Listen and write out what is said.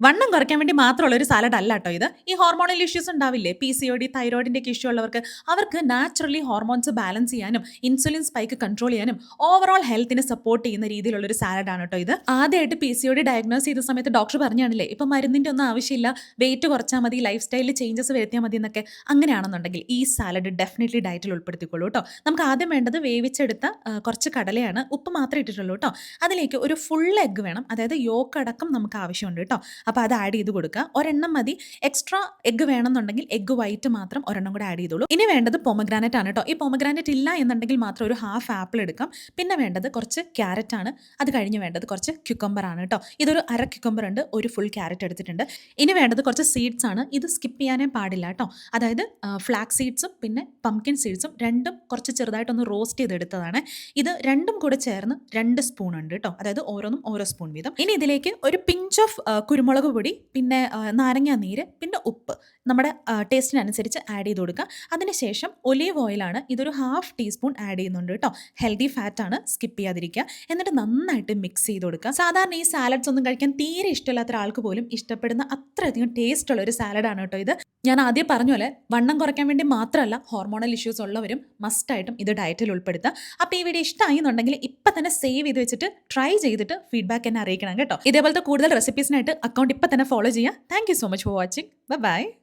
വണ്ണം കുറയ്ക്കാൻ വേണ്ടി മാത്രമുള്ള ഒരു സാലഡ് അല്ല കേട്ടോ ഇത്. ഈ ഹോർമോണൽ ഇഷ്യൂസ് ഉണ്ടാവില്ലേ? പി സി ഒ ഡി തൈറോയിഡിന്റെ ഒക്കെ ഇഷ്യൂ ഉള്ളവർക്ക് അവർക്ക് നാച്ചുറലി ഹോർമോൺസ് ബാലൻസ് ചെയ്യാനും ഇൻസുലിൻ സ്പൈക്ക് കൺട്രോൾ ചെയ്യാനും ഓവറോൾ ഹെൽത്തിനെ സപ്പോർട്ട് ചെയ്യുന്ന രീതിയിലുള്ള ഒരു സാലഡാണ് കേട്ടോ ഇത്. ആദ്യമായിട്ട് P C O D diagnose ചെയ്ത സമയത്ത് ഡോക്ടർ പറഞ്ഞാണല്ലേ ഇപ്പം മരുന്നിന്റെ ഒന്നും ആവശ്യമില്ല വെയിറ്റ് കുറച്ചാൽ മതി ലൈഫ് സ്റ്റൈലിൽ ചേഞ്ചസ് വരുത്തിയാൽ മതി എന്നൊക്കെ അങ്ങനെയാണെന്നുണ്ടെങ്കിൽ ഈ സാലഡ് ഡെഫിനറ്റ്ലി ഡയറ്റിൽ ഉൾപ്പെടുത്തിക്കോളൂ കേട്ടോ നമുക്ക് ആദ്യം വേണ്ടത് വേവിച്ചെടുത്ത കുറച്ച് കടലയാണ് ഉപ്പ് മാത്രമേ ഇട്ടിട്ടുള്ളൂ കേട്ടോ അതിലേക്ക് ഒരു ഫുൾ എഗ്ഗ് വേണം അതായത് യോക്ക് അടക്കം നമുക്ക് ആവശ്യമുണ്ട് കേട്ടോ അപ്പോൾ അത് ആഡ് ചെയ്ത് കൊടുക്കുക. ഒരെണ്ണം മതി. എക്സ്ട്രാ എഗ്ഗ് വേണമെന്നുണ്ടെങ്കിൽ എഗ്ഗ് വൈറ്റ് മാത്രം ഒരെണ്ണം കൂടെ ആഡ് ചെയ്തോളൂ. ഇനി വേണ്ടത് പൊമഗ്രാനറ്റ് ആണ് കേട്ടോ ഈ പൊമഗ്രാനറ്റ് ഇല്ല എന്നുണ്ടെങ്കിൽ മാത്രം ഒരു ഹാഫ് ആപ്പിൾ എടുക്കാം. പിന്നെ വേണ്ടത് കുറച്ച് ക്യാരറ്റ് ആണ്. അത് കഴിഞ്ഞ് വേണ്ടത് കുറച്ച് ക്യുക്കമ്പർ ആണ് കേട്ടോ ഇതൊരു അര ക്യുക്കമ്പർ ഉണ്ട്. ഒരു ഫുൾ ക്യാരറ്റ് എടുത്തിട്ടുണ്ട്. ഇനി വേണ്ടത് കുറച്ച് സീഡ്സ് ആണ്. ഇത് സ്കിപ്പ് ചെയ്യാനേ പാടില്ല കേട്ടോ അതായത് ഫ്ലാക്സ് സീഡ്സും പിന്നെ പംകിൻ സീഡ്സും രണ്ടും കുറച്ച് ചെറുതായിട്ടൊന്ന് റോസ്റ്റ് ചെയ്തെടുത്തതാണ്. ഇത് രണ്ടും കൂടെ ചേർന്ന് രണ്ട് സ്പൂൺ ഉണ്ട് കേട്ടോ അതായത് ഓരോന്നും ഓരോ സ്പൂൺ വീതം. ഇനി ഇതിലേക്ക് ഒരു പിഞ്ച് ഓഫ് കുരുമുളക് പൊടി പിന്നെ നാരങ്ങാ നീര് പിന്നെ ഉപ്പ് നമ്മുടെ ടേസ്റ്റിനനുസരിച്ച് ആഡ് ചെയ്ത് കൊടുക്കുക. അതിനുശേഷം ഒലീവ് ഓയിലാണ് ഇതൊരു ഹാഫ് ടീസ്പൂൺ ആഡ് ചെയ്യുന്നുണ്ട് കേട്ടോ. ഹെൽത്തി ഫാറ്റ് ആണ് സ്കിപ്പ് ചെയ്യാതിരിക്കുക. എന്നിട്ട് നന്നായിട്ട് മിക്സ് ചെയ്ത് കൊടുക്കുക. സാധാരണ ഈ സാലഡ്സ് ഒന്നും കഴിക്കാൻ തീരെ ഇഷ്ടമില്ലാത്ത ഒരാൾക്ക് പോലും ഇഷ്ടപ്പെടുന്ന അത്രയധികം ടേസ്റ്റ് ഉള്ള ഒരു സാലഡാണ് കേട്ടോ ഇത്. ഞാൻ ആദ്യം പറഞ്ഞ പോലെ വണ്ണം കുറയ്ക്കാൻ വേണ്ടി മാത്രമല്ല ഹോർമോണൽ ഇഷ്യൂസ് ഉള്ളവരും മസ്റ്റായിട്ടും ഇത് ഡയറ്റിൽ ഉൾപ്പെടുത്തുക. അപ്പോൾ ഈ വീഡിയോ ഇഷ്ടമായി എന്നുണ്ടെങ്കിൽ ഇപ്പം തന്നെ സേവ് ചെയ്ത് വെച്ചിട്ട് ട്രൈ ചെയ്തിട്ട് ഫീഡ്ബാക്ക് എന്നെ അറിയിക്കണം കേട്ടോ. ഇതേപോലത്തെ കൂടുതൽ റെസിപ്പീസിനായിട്ട് അക്കൗണ്ട് ഇപ്പം തന്നെ ഫോളോ ചെയ്യുക. Thank so much for watching Bye bye.